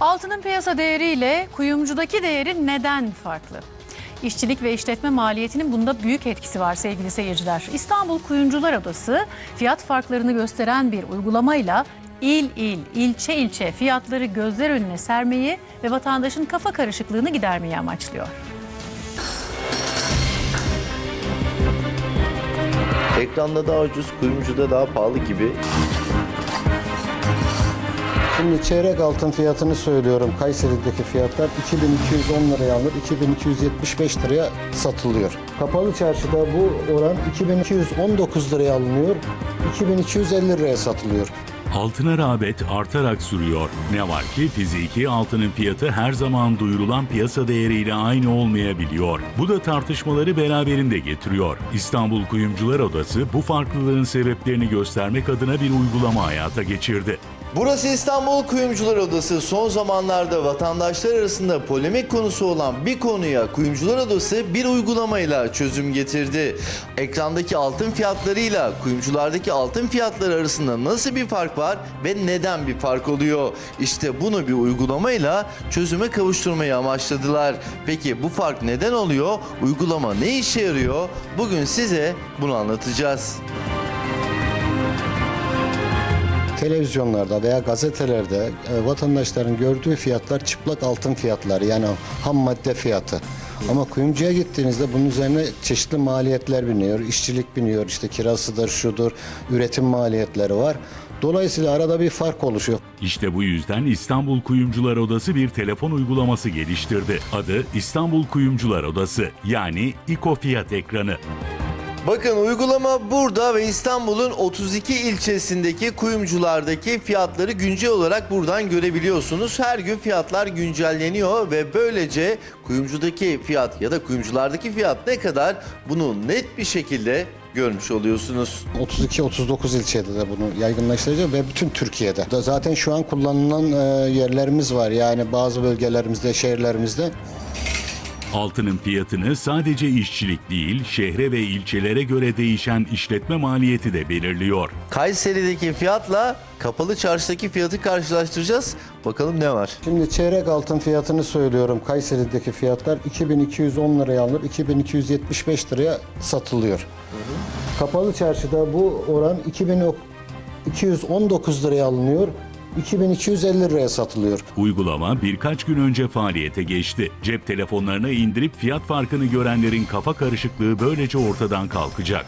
Altının piyasa değeriyle kuyumcudaki değeri neden farklı? İşçilik ve işletme maliyetinin bunda büyük etkisi var sevgili seyirciler. İstanbul Kuyumcular Odası fiyat farklarını gösteren bir uygulamayla il il, ilçe ilçe fiyatları gözler önüne sermeyi ve vatandaşın kafa karışıklığını gidermeyi amaçlıyor. Ekranda daha ucuz, kuyumcuda daha pahalı gibi. Şimdi çeyrek altın fiyatını söylüyorum. Kayseri'deki fiyatlar 2210 liraya alınır, 2275 liraya satılıyor. Kapalı çarşıda bu oran 2219 liraya alınıyor, 2250 liraya satılıyor. Altına rağbet artarak sürüyor. Ne var ki fiziki altının fiyatı her zaman duyurulan piyasa değeriyle aynı olmayabiliyor. Bu da tartışmaları beraberinde getiriyor. İstanbul Kuyumcular Odası bu farklılığın sebeplerini göstermek adına bir uygulama hayata geçirdi. Burası İstanbul Kuyumcular Odası. Son zamanlarda vatandaşlar arasında polemik konusu olan bir konuya Kuyumcular Odası bir uygulamayla çözüm getirdi. Ekrandaki altın fiyatlarıyla kuyumculardaki altın fiyatları arasında nasıl bir fark var ve neden bir fark oluyor? İşte bunu bir uygulamayla çözüme kavuşturmayı amaçladılar. Peki bu fark neden oluyor? Uygulama ne işe yarıyor? Bugün size bunu anlatacağız. Televizyonlarda veya gazetelerde e, vatandaşların gördüğü fiyatlar çıplak altın fiyatları yani ham madde fiyatı. Ama kuyumcuya gittiğinizde bunun üzerine çeşitli maliyetler biniyor. işçilik biniyor, işte kirasıdır, şudur, üretim maliyetleri var. Dolayısıyla arada bir fark oluşuyor. İşte bu yüzden İstanbul Kuyumcular Odası bir telefon uygulaması geliştirdi. Adı İstanbul Kuyumcular Odası yani İko Fiyat Ekranı. Bakın uygulama burada ve İstanbul'un 32 ilçesindeki kuyumculardaki fiyatları güncel olarak buradan görebiliyorsunuz. Her gün fiyatlar güncelleniyor ve böylece kuyumcudaki fiyat ya da kuyumculardaki fiyat ne kadar bunu net bir şekilde görmüş oluyorsunuz. 32-39 ilçede de bunu yaygınlaştıracağız ve bütün Türkiye'de. Zaten şu an kullanılan e, yerlerimiz var. Yani bazı bölgelerimizde, şehirlerimizde. Altının fiyatını sadece işçilik değil, şehre ve ilçelere göre değişen işletme maliyeti de belirliyor. Kayseri'deki fiyatla kapalı çarşıdaki fiyatı karşılaştıracağız. Bakalım ne var? Şimdi çeyrek altın fiyatını söylüyorum. Kayseri'deki fiyatlar 2210 liraya alınır, 2275 liraya satılıyor. Kapalı çarşıda bu oran 2219 liraya alınıyor, 2250 liraya satılıyor. Uygulama birkaç gün önce faaliyete geçti. Cep telefonlarına indirip fiyat farkını görenlerin kafa karışıklığı böylece ortadan kalkacak.